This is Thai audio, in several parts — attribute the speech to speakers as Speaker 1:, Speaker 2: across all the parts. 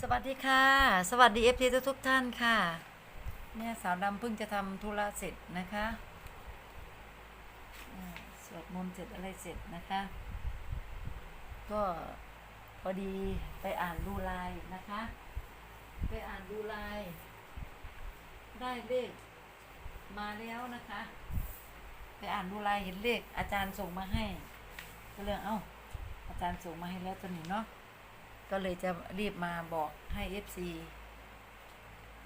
Speaker 1: สวัสดีค่ะ สวัสดีเอฟทีทุกท่านค่ะ เนี่ยสาวดำเพิ่งจะทำธุระเสร็จนะคะสวดมนต์เสร็จอะไรเสร็จนะคะ ก็พอดีไปอ่านดูลน์นะคะ ไปอ่านดูลน์ได้เลขมาแล้วนะคะ ไปอ่านดูลน์เห็นเลขอาจารย์ส่งมาให้ ก็เลยเอ้าอาจารย์ส่งมาให้แล้วตัวนี้เนาะ ก็เลยจะรีบมาบอกให้ FC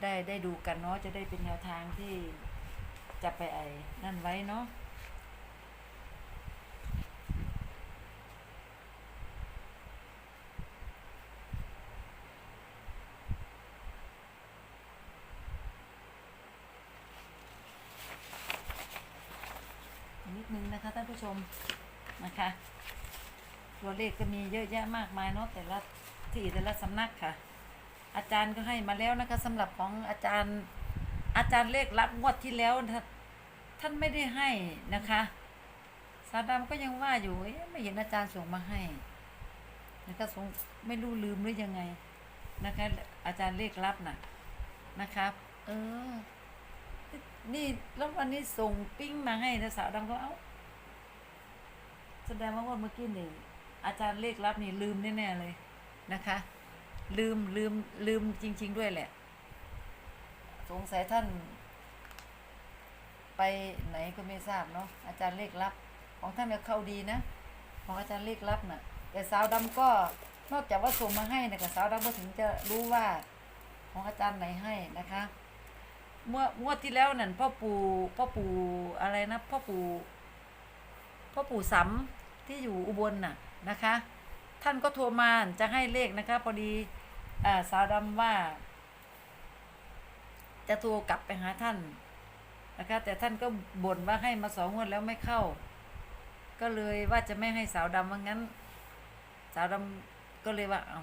Speaker 1: ได้ได้ดูกันเนาะจะได้เป็นแนวทางที่จะไปไอ้นั่นไว้เนาะนิดนึงนะคะท่านผู้ชมนะคะ ตัวเลขก็มีเยอะแยะมากมายเนาะแต่ละ ที่แต่ละสำนักค่ะ อาจารย์ก็ให้มาแล้วนะคะสำหรับของอาจารย์อาจารย์เลขรับงวดที่แล้วท่านไม่ได้ให้นะคะสาดำก็ยังว่าอยู่ไม่เห็นอาจารย์ส่งมาให้นะคะสงไม่รู้ลืมหรือยังไงนะคะ อาจารย์เลขรับน่ะนะครับ เออ นี่แล้ววันนี้ส่งปิ้งมาให้นะสาวดำก็เอ้าแสดงว่าว่าเมื่อกี้นี่อาจารย์เลขลับนี่ลืมแน่ๆเลย นะคะ ลืมลืมลืมจริง ๆ ด้วยแหละ สงสัยท่าน ไปไหนก็ไม่ทราบเนาะอาจารย์เลขลับ ของท่านก็เข้าดีนะ ของอาจารย์เลขลับน่ะ แต่สาวดำก็นอกจากว่าส่งมาให้นะกับสาวดำก็ถึงจะรู้ว่าของอาจารย์ไหนให้นะคะเมื่องวดที่แล้วนั่นพ่อปู่พ่อปู่อะไรนะพ่อปู่พ่อปู่สำที่อยู่อุบลน่ะนะคะ ท่านก็โทรมาจะให้เลขนะคะพอดีอสาวดำว่า จะโทรกลับไปหาท่านนะคะ แต่ท่านก็บ่นว่าให้มาสองงวดแล้วไม่เข้า ก็เลยว่าจะไม่ให้สาวดำว่างั้น สาวดำก็เลยว่าเอา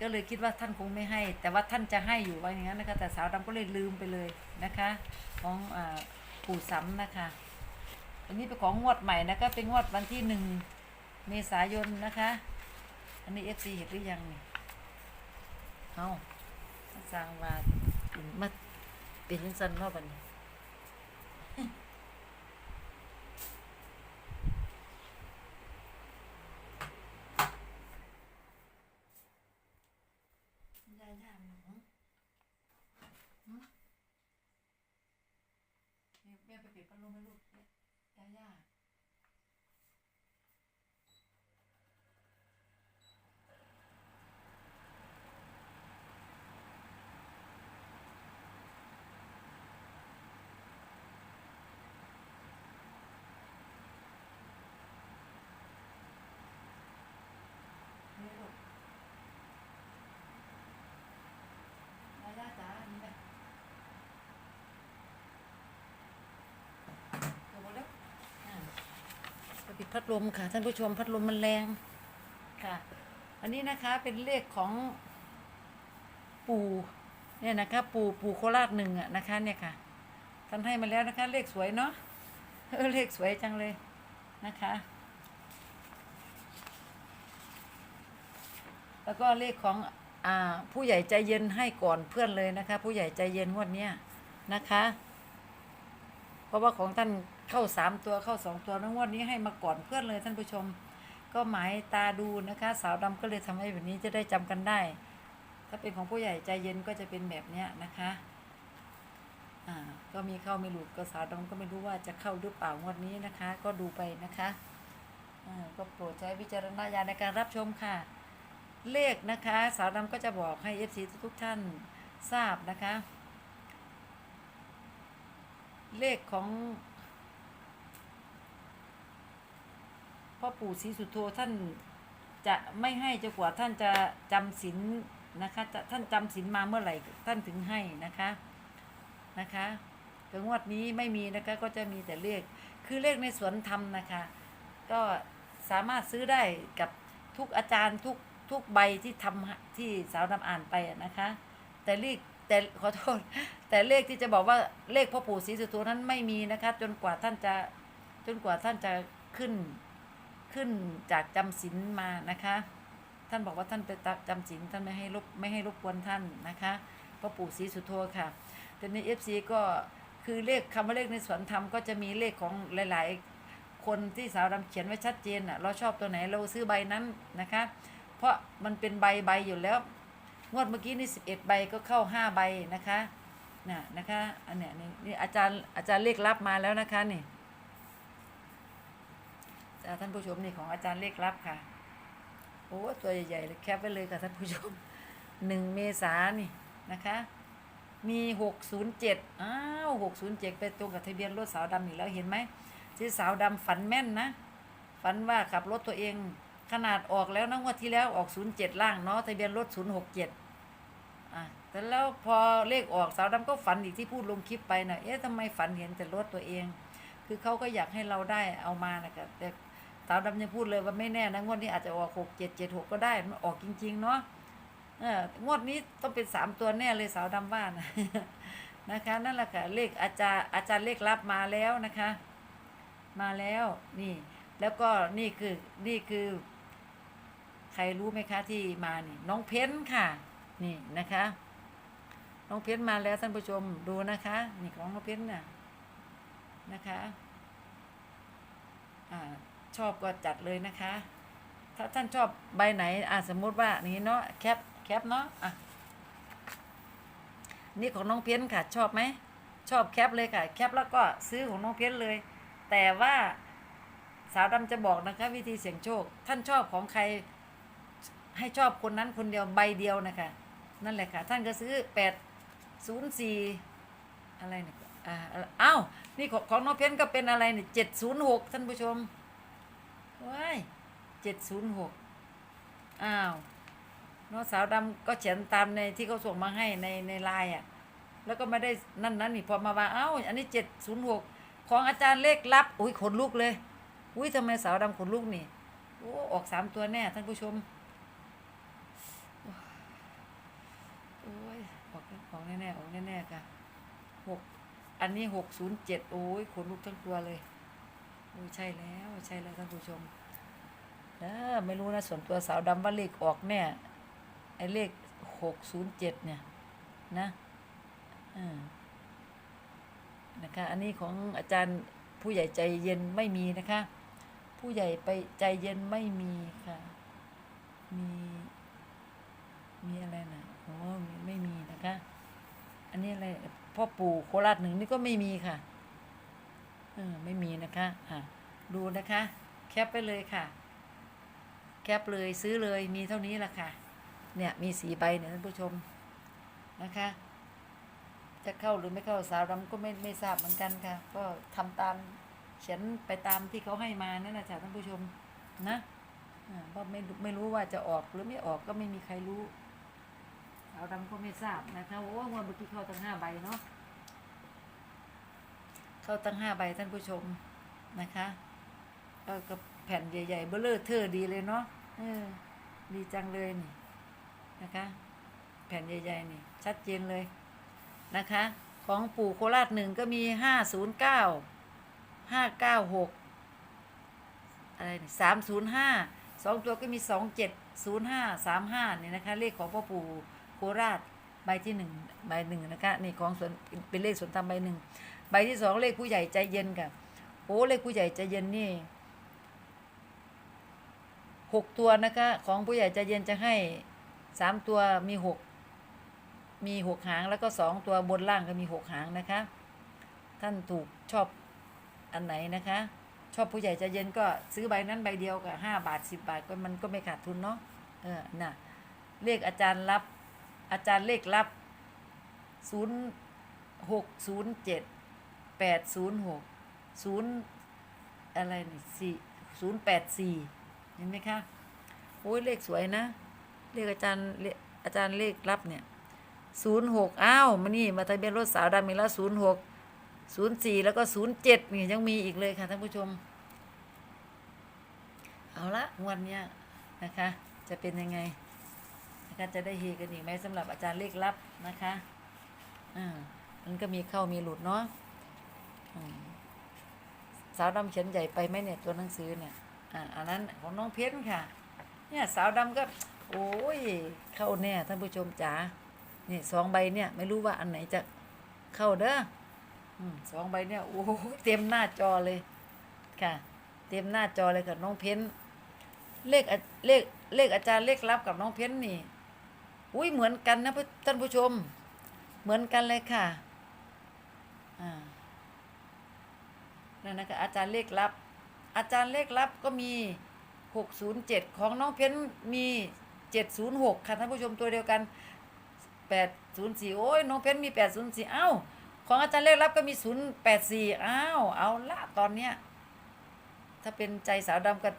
Speaker 1: ก็เลยคิดว่าท่านคงไม่ให้ แต่ว่าท่านจะให้อยู่ว่าอย่างนั้นนะคะแต่สาวดำก็เลยลืมไปเลยนะคะ ของอาปู่สำนะคะ อันนี้เป็นของงวดใหม่นะคะเป็นงวดวันที่หนึ่ง เมษายนนะคะ อันนี้เอฟซีเห็นหรือยังนี่เอาสร้างมาเป็นมาเป็นยังสันรอบอันนี้ยายาหนูแม่แม่ไปปิดพัดลมให้ลูกเนี่ยยายา นี่ลูกยายาจ๋านี่แหละเดี๋ยวหมดแล้วอ่าไปปิด พัดลมค่ะท่านผู้ชมพัดลมมันแรงค่ะ อันนี้นะคะเป็นเลขของปู่เนี่ยนะคะ ปู่ปู่โคราชหนึ่งอะนะคะ เนี่ยค่ะท่านให้มาแล้วนะคะ เลขสวยเนาะเออเลขสวยจังเลยนะคะ แล้วก็เลขของอ่าผู้ใหญ่ใจเย็นให้ก่อนเพื่อนเลยนะคะ ผู้ใหญ่ใจเย็นงวดเนี้ยนะคะ เพราะว่าของท่าน เข้าสามตัวเข้าสองตัวแล้วงวดนี้ให้มาก่อนเพื่อนเลยท่านผู้ชม ก็หมายตาดูนะคะ สาวดำก็เลยทำให้แบบนี้จะได้จำกันได้ ถ้าเป็นของผู้ใหญ่ใจเย็นก็จะเป็นแบบเนี้ยนะคะอ่าก็มีเข้าม่หลุดก็สาวดำก็ไม่รู้ว่าจะเข้าหรือเปล่างวดนี้นะคะ ก็ดูไปนะคะอ่าก็โปรดใช้วิจารณญาณในการรับชมค่ะ เลขนะคะ สาวดำก็จะบอกให้ FC ทุกท่านทราบนะคะ เลขของ พ่อปู่ศรีสุโธท่านจะไม่ให้จนกว่าท่านจะจำศีลนะคะจะท่านจำศีลมาเมื่อไหร่ท่านถึงให้นะคะนะคะแต่งวดนี้ไม่มีนะคะก็จะมีแต่เลขคือเลขในสวนธรรมนะคะ ก็สามารถซื้อได้กับทุกอาจารย์ทุกทุกใบที่ทำที่สาวนำอ่านไปนะคะ แต่เลขแต่ขอโทษ แต่เลขที่จะบอกว่าเลขพ่อปู่ศรีสุโธนั้นไม่มีนะคะ จนกว่าท่านจะจนกว่าท่านจะขึ้น ขึ้นจากจำศีลมานะคะ ท่านบอกว่าท่านไปจำศีลท่านไม่ให้รบไม่ให้รบกวนท่านนะคะพ่อปู่ศรีสุโธค่ะแต่ในเอฟซีก็คือเลขคำว่าเลขในสวนธรรมก็จะมีเลขของหลาย ๆ คนที่สาวดำเขียนไว้ชัดเจนอะเราชอบตัวไหนเราซื้อใบนั้นนะคะ เพราะมันเป็นใบใบอยู่แล้ว งวดเมื่อกี้นี่สิบเอ็ดใบก็เข้าห้าใบนะคะน่ะนะคะอันเนี้ยนี่อาจารย์อาจารย์เลขลับมาแล้วนะคะนี่ ท่านผู้ชมนี่ของอาจารย์เลขลับค่ะ โอ้ตัวใหญ่ๆเลยแคปไว้เลยค่ะท่านผู้ชมหนึ่งเมษานี่นะคะ มีหกศูนย์เจ็ดอ้าวหกศูนย์เจ็ดไปตรงกับทะเบียนรถสาวดำอีกแล้วเห็นไหมที่สาวดำฝันแม่นนะ ฝันว่าขับรถตัวเองขนาดออกแล้วนะงวดที่แล้วออก 07 ล่างเนาะทะเบียนรถ 067 อะแต่แล้วพอเลขออกสาวดำก็ฝันอีกที่พูดลงคลิปไปนะเอ๊ะทำไมฝันเห็นแต่รถตัวเอง คือเขาก็อยากให้เราได้เอามานะครับแต่ สาวดำยังพูดเลยว่าไม่แน่นะงวดนี้อาจจะออก6776ก็ได้มันออกจริง ๆ เนาะเอองวดนี้ต้องเป็น3ตัวแน่เลยสาวดำว่านะนะคะนั่นแหละค่ะเลขอาจารย์อาจารย์เลขรับมาแล้วนะคะ มาแล้วนี่แล้วก็นี่คือนี่คือ ใครรู้ไหมคะที่มานี่ น้องเพ้นค่ะ นี่นะคะ น้องเพ้นมาแล้วท่านผู้ชมดูนะคะ นี่ของน้องเพ้นน่ะนะคะ อ่า ชอบก็จัดเลยนะคะ ถ้าท่านชอบใบไหนอ่าสมมุติว่านี่เนาะแคปแคปเนาะอะนี่ของน้องเพี้ยนค่ะชอบไหมชอบแคปเลยค่ะแคปแล้วก็ซื้อของน้องเพี้ยนเลย แต่ว่าสาวดำจะบอกนะคะวิธีเสี่ยงโชค ท่านชอบของใคร ให้ชอบคนนั้นคนเดียวใบเดียวนะคะ นั่นแหละค่ะ ท่านก็ซื้อแปดศูนย์สี่อะไรเนี่ยอ้าวนี่ของของน้องเพี้ยนก็เป็นอะไรเนี่ยเจ็ดศูนย์หกท่านผู้ชม ว้ายเจ็ดศูนย์หกอ้าวน้องสาวดำก็เขียนตามในที่เขาส่งมาให้ในในไลน์อะ แล้วก็ไม่ได้นั่นนั่นนี่พอมาว่าเอ้า อันนี้เจ็ดศูนย์หกของอาจารย์เลขลับ อุ้ยขนลุกเลย อุ้ยทำไมสาวดำขนลุกนี่โอ้ออกสามตัวแน่ท่านผู้ชมโอ้ยออกออกแน่ๆออกแน่ๆค่ะหกอันนี้หกศูนย์เจ็ดโอ้ยขนลุกทั้งตัวเลย โอ้ใช่แล้วใช่แล้วท่านผู้ชมเออไม่รู้นะส่วนตัวสาวดำว่าเลขออกแน่ไอ้เลขหกศูนย์เจ็ดเนี่ยนะอ่านะคะอันนี้ของอาจารย์ผู้ใหญ่ใจเย็นไม่มีนะคะ ผู้ใหญ่ไปใจเย็นไม่มีค่ะ มี มีอะไรนะอ๋อมีไม่มีนะคะ อันนี้อะไรพ่อปู่โคราชหนึ่งนี่ก็ไม่มีค่ะ เออไม่มีนะคะอะดูนะคะ แคปไปเลยค่ะ แคปเลยซื้อเลยมีเท่านี้ละค่ะ เนี่ยมีสีใบเนี่ยท่านผู้ชมนะคะ จะเข้าหรือไม่เข้าสาวดำก็ไม่ไม่ทราบเหมือนกันค่ะ ก็ทำตามเขียนไปตามที่เขาให้มานั่นแหละจ้ะท่านผู้ชมนะเพราะไม่ไม่รู้ว่าจะออกหรือไม่ออกก็ไม่มีใครรู้สาวดำก็ไม่ทราบนะคะโอ้งวดเมื่อกี้เข้าตั้งห้าใบเนาะ เข้าตั้งห้าใบท่านผู้ชมนะคะเออกับแผ่นใหญ่ๆเบลเลอร์เทอร์ดีเลยเนาะเออดีจังเลยนี่นะคะ แผ่นใหญ่ๆนี่ ชัดเจนเลยนะคะ ของปู่โคราชหนึ่งก็มีห้าศูนย์เก้าห้าเก้าหกอะไรสามศูนย์ห้าสองตัวก็มีสองเจ็ดศูนย์ห้าสามห้าเนี่ยนะคะ เลขของพ่อปู่โคราชใบที่หนึ่งใบหนึ่งนะคะ นี่ของส่วนเป็นเลขส่วนธรรมใบหนึ่ง ใบที่สองเลขผู้ใหญ่ใจเย็นค่ะโอ้เลขผู้ใหญ่ใจเย็นนี่หกตัวนะคะ ของผู้ใหญ่ใจเย็นจะให้สามตัวมีหกมีหกหางแล้วก็สองตัวบนล่างก็มีหกหางนะคะ ท่านถูกชอบอันไหนนะคะ ชอบผู้ใหญ่ใจเย็นก็ซื้อใบนั้นใบเดียวกับห้าบาทสิบบาทก็มันก็ไม่ขาดทุนเนาะเออน่ะเลขอาจารย์รับอาจารย์เลขรับศูนย์หกศูนย์เจ็ด แปดศูนย์หกศูนย์อะไรนี่สี่ศูนย์แปดสี่เห็นไหมคะโอ้ยเลขสวยนะ เลขอาจารย์อาจารย์เลขรับเนี่ยศูนย์หกอ้าวมานี่มาทะเบียนรถสาวดำมีแล้วศูนย์หกศูนย์สี่แล้วก็ศูนย์เจ็ดนี่ยังมีอีกเลยค่ะท่านผู้ชม เอาละงวันเนี้ยนะคะ จะเป็นยังไงนะคะจะได้เฮกันอีกไหมสำหรับอาจารย์เลขลับนะคะอ่ามันก็มีเข้ามีหลุดเนาะ สาวดำเขียนใหญ่ไปไหมเนี่ยตัวหนังสือเนี่ย อ่าอันนั้นของน้องเพชรค่ะ เนี่ยสาวดำก็ โอ้ย เข้าแน่ท่านผู้ชมจ๋านี่สองใบเนี่ย ไม่รู้ว่าอันไหนจะเข้าเด้อสองใบเนี่ยโอ้เต็มหน้าจอเลยค่ะ เต็มหน้าจอเลยกับน้องเพ้นเลขเลขเลขอาจารย์เลขลับกับน้องเพ้นนี่ อุ้ยเหมือนกันนะท่านผู้ชม เหมือนกันเลยค่ะ อ่า นั่นนะคะอาจารย์เลขลับ อาจารย์เลขลับก็มี 607 ของน้องเพ้นมี 706 ค่ะท่านผู้ชมตัวเดียวกัน 804 โอ้ยน้องเพ้นมี 804 เอ้า ของอาจารย์เลขลับก็มี 084 อ้าว เอาละตอนเนี้ย ถ้าเป็นใจสาวดำก็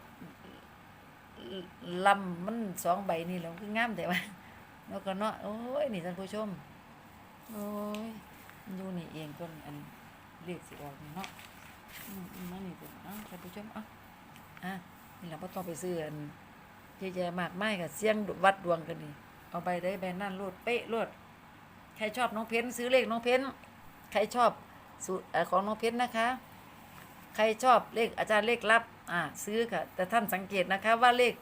Speaker 1: ลำมันสองใบนี่แหล้วคืองามแต่ว่าแล้วก็เนาะโอ้ยนี่ท่านผู้ชม โอ้ยอยู่นี่เองก็อันเลขสิออกเนาะ อืมอืมานี่เป็นอ้าท่านผู้ชมอะอะนี่เราก็ต้องไปซื้ออันเยอะแยะมากมายกับเสียงวัดดวงกันนี่เอาใบได้ใบนั่นรวดเป๊ะรวดใครชอบน้องเพ้นซื้อเลขน้องเพ้นใครชอบสูตรเอ่อของน้องเพ้นนะคะ ใครชอบเลขอาจารย์เลขลับอ่าซื้อค่ะ แต่ท่านสังเกตนะคะว่าเลข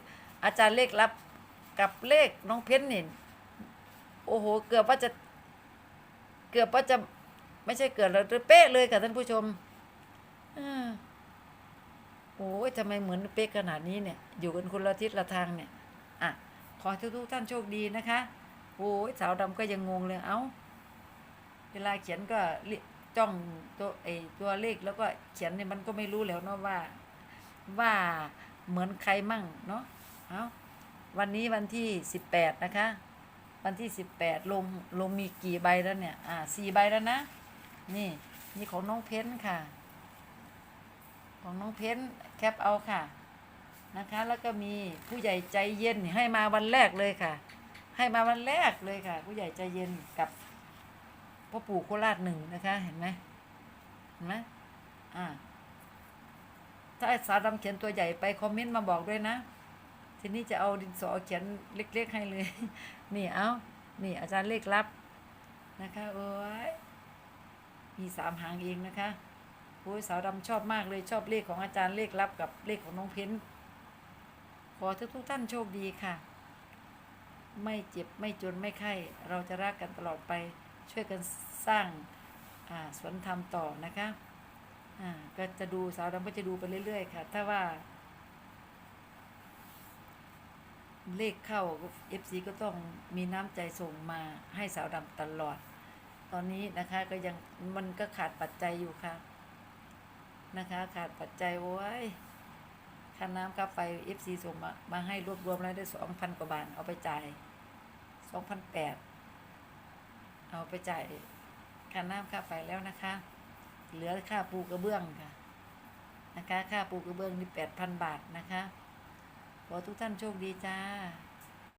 Speaker 1: อาจารย์เลขลับกับเลขน้องเพ้นนี่โอ้โห เกือบว่าจะ เกือบว่าจะไม่ใช่เกือบแล้วเป๊ะเลยค่ะท่านผู้ชม โอ้ยทำไมเหมือนเป๊กขนาดนี้เนี่ย อยู่กันคนละทิศละทางเนี่ย อะ ขอให้ทุกท่านโชคดีนะคะ โอ้ยสาวดำก็ยังงงเลย เอ้า เวลาเขียนก็เรียจ้องตัวไอตัวเลขแล้วก็เขียนเนี่ยมันก็ไม่รู้แล้วเนาะว่า ว่าเหมือนใครมั่งเนาะ เอ้าวันนี้วันที่สิบแปดนะคะ วันที่สิบแปดลงลงมีกี่ใบแล้วเนี่ย อ่าสี่ใบแล้วนะ นี่นี่ของน้องเพ้นค่ะ ของน้องเพ้นแคปเอาค่ะ นะคะ แล้วก็มีผู้ใหญ่ใจเย็นให้มาวันแรกเลยค่ะ ให้มาวันแรกเลยค่ะ ผู้ใหญ่ใจเย็นกับพ่อปู่โคราชหนึ่งนะคะเห็นไหมเห็นไหมอ่าถ้าอ้สาวดำเขียนตัวใหญ่ไปคอมเมนต์มาบอกด้วยนะทีนี้จะเอาดินสอเขียนเล็กๆให้เลย นี่เอานี่อาจารย์เลขลับนะคะโอ้ยมีสามหางเองนะคะ โอ้ยสาวดำชอบมากเลยชอบเลขของอาจารย์เลขลับกับเลขของน้องเพ้น ขอทุกทุกท่านโชคดีค่ะ ไม่เจ็บไม่จนไม่ไข้ เราจะรักกันตลอดไป ช่วยกันสร้างสวนธรรมต่อนะคะก็จะดูสาวดำก็จะดูไปเรื่อยๆค่ะ ถ้าว่า เลขเข้า FC ก็ต้องมีน้ำใจส่งมาให้สาวดำตลอด ตอนนี้นะคะก็ยังมันก็ขาดปัจจัยอยู่ค่ะ นะคะ ขาดปัจจัยโอ้ยค่าน้ำค่าไฟ FC ส่งมามาให้รวบรวมแล้วได้สองพันกว่าบาทเอาไปจ่ายสองพันแปดเอาไปจ่ายค่าน้ำค่าไฟแล้วนะคะ เหลือค่าปูกระเบื้องค่ะนะคะ ค่าปูกระเบื้องนี่แปดพันบาทนะคะ ขอทุกท่านโชคดีจ้า